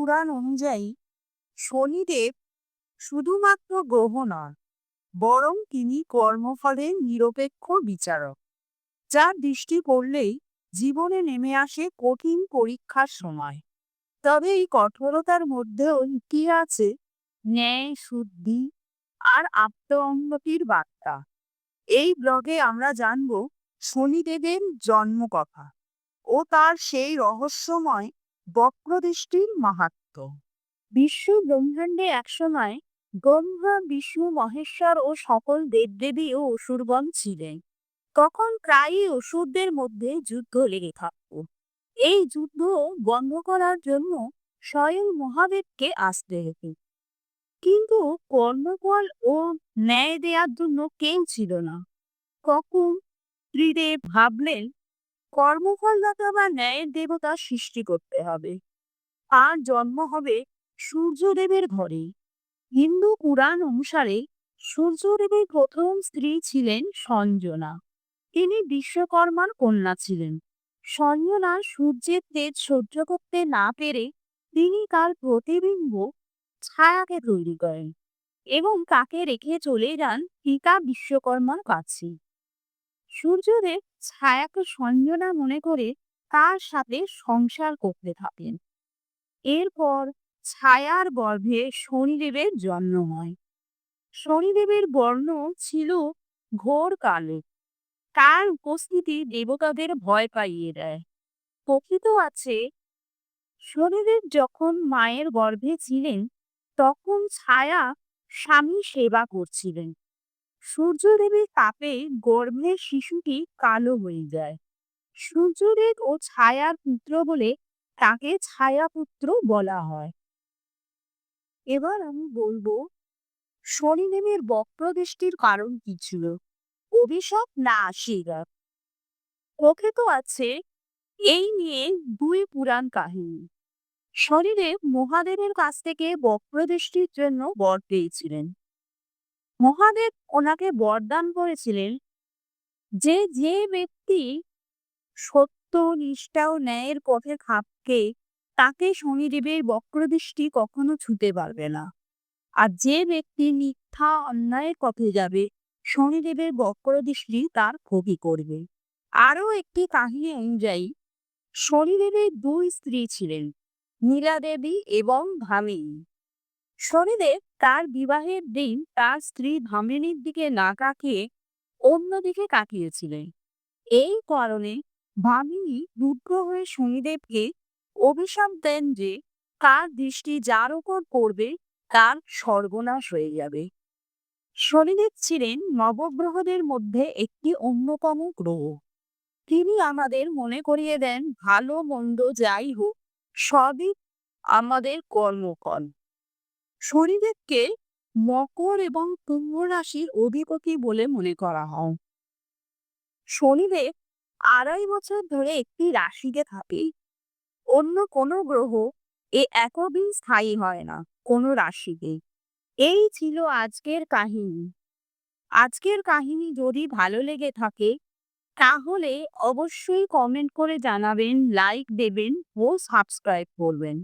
পুরাণ অনুযায়ী শনিদেব শুধুমাত্র গ্রহ নন, বরং তিনি কর্মফলের নিরপেক্ষ বিচারক, যার দৃষ্টি পড়লেই জীবনে নেমে আসে কঠিন পরীক্ষার সময়। তবে এই কঠোরতার মধ্যেও কি আছে? ন্যায়, শুদ্ধি আর আত্ম উন্নতির বার্তা। এই ব্লগে আমরা জানব শনিদেবের জন্মকথা ও তার সেই রহস্যময় বক্রদৃষ্টির মাহাত্ম্য বিশ্ব ব্রহ্মাণ্ডে একসময় ব্রহ্মা, বিষ্ণু, মহেশ্বর ও সকল দেবদেবী ও অসুরগণ ছিলেন। তখন প্রায়ই অসুরদের মধ্যে যুদ্ধ লেগে থাকত। এই যুদ্ধ বন্ধ করার জন্য স্বয়ং মহাদেবকে আসতে হতো। কিন্তু কর্মফল ও ন্যায় দেওয়ার জন্য কেউ ছিল না। কখন ত্রিদেব ভাবলেন কর্মফলদাতা বা ন্যায়ের দেবতা সৃষ্টি করতে হবে। আর জন্ম হবে সূর্যদেবের ঘরে। হিন্দু পুরাণ অনুসারে সূর্যদেবের প্রথম স্ত্রী ছিলেন সঞ্জনা। তিনি বিশ্বকর্মার কন্যা ছিলেন। সঞ্জনা সূর্যের তেজ সহ্য করতে না পেরে তিনি তার প্রতিবিম্ব ছায়াকে তৈরি করেন এবং তাকে রেখে চলে যান টিকা বিশ্বকর্মার কাছে। সূর্যদেব ছায়াকে সঞ্জনা মনে করে তার সাথে সংসার করতে থাকেন। এরপর ছায়ার গর্ভে শনিদেবের জন্ম হয়। শনিদেবের বর্ণ ছিল ঘোর কালো। তার উপস্থিতি দেবতাদের ভয় পাইয়ে দেয়। প্রকৃত আছে, শনিদেব যখন মায়ের গর্ভে ছিলেন, তখন ছায়া স্বামী সেবা করছিলেন। সূর্যদেবের তাপে গর্ভের শিশুটি কালো হয়ে যায়। সূর্যদেব ও ছায়ার পুত্র বলে তাকে ছায়াপুত্র বলা হয়। এবার আমি বলব, শনিদেবের বক্রদৃষ্টির কারণ কি ছিল? অভিশাপ না আশীর্বাদ? প্রকৃত আছে, এই নিয়ে দুই পুরাণ কাহিনী। শনিদেব মহাদেবের কাছ থেকে বক্রদৃষ্টির জন্য বর পেয়েছিলেন। মহাদেব ওনাকে বরদান করেছিলেন যে যে ব্যক্তি সত্য নিষ্ঠা ও ন্যায়ের পথে খাপকে তাকে শনিদেবের বক্রদৃষ্টি কখনো ছুতে পারবে না। আর যে ব্যক্তি মিথ্যা অন্যায়ের পথে যাবে, শনিদেবের বক্রদৃষ্টি তার ক্ষতি করবে। আরও একটি কাহিনী অনুযায়ী, শনিদেবের দুই স্ত্রী ছিলেন নীলা দেবী এবং ভামিনী। শনিদেব তার বিবাহের দিন তার স্ত্রী ভামিনীর দিকে না তাকিয়ে অন্যদিকে কাকিয়েছিলেন এই কারণে ভামিনী রুদ্র হয়ে শনিদেবকে অভিশাপ দেন যে তার দৃষ্টি যার উপর পড়বে তার সর্বনাশ হয়ে যাবে। শনিদেব ছিলেন নবগ্রহদের মধ্যে একটি অন্যতম গ্রহ। তিনি আমাদের মনে করিয়ে দেন, ভালো, মন্দ যাই হোক, সবই আমাদের কর্মফল। শনিদেবকে মকর এবং কুম্ভ রাশির অধিপতি বলে মনে করা হয়। শনিদেব আড়াই বছর ধরে একটি রাশিতে থাকে। অন্য কোনো গ্রহ এ একদিন স্থায়ী হয় না কোনো রাশিতে। এই ছিল আজকের কাহিনী। আজকের কাহিনী যদি ভালো লেগে থাকে, তাহলে অবশ্যই কমেন্ট করে জানাবেন লাইক দেবেন ও সাবস্ক্রাইব করবেন।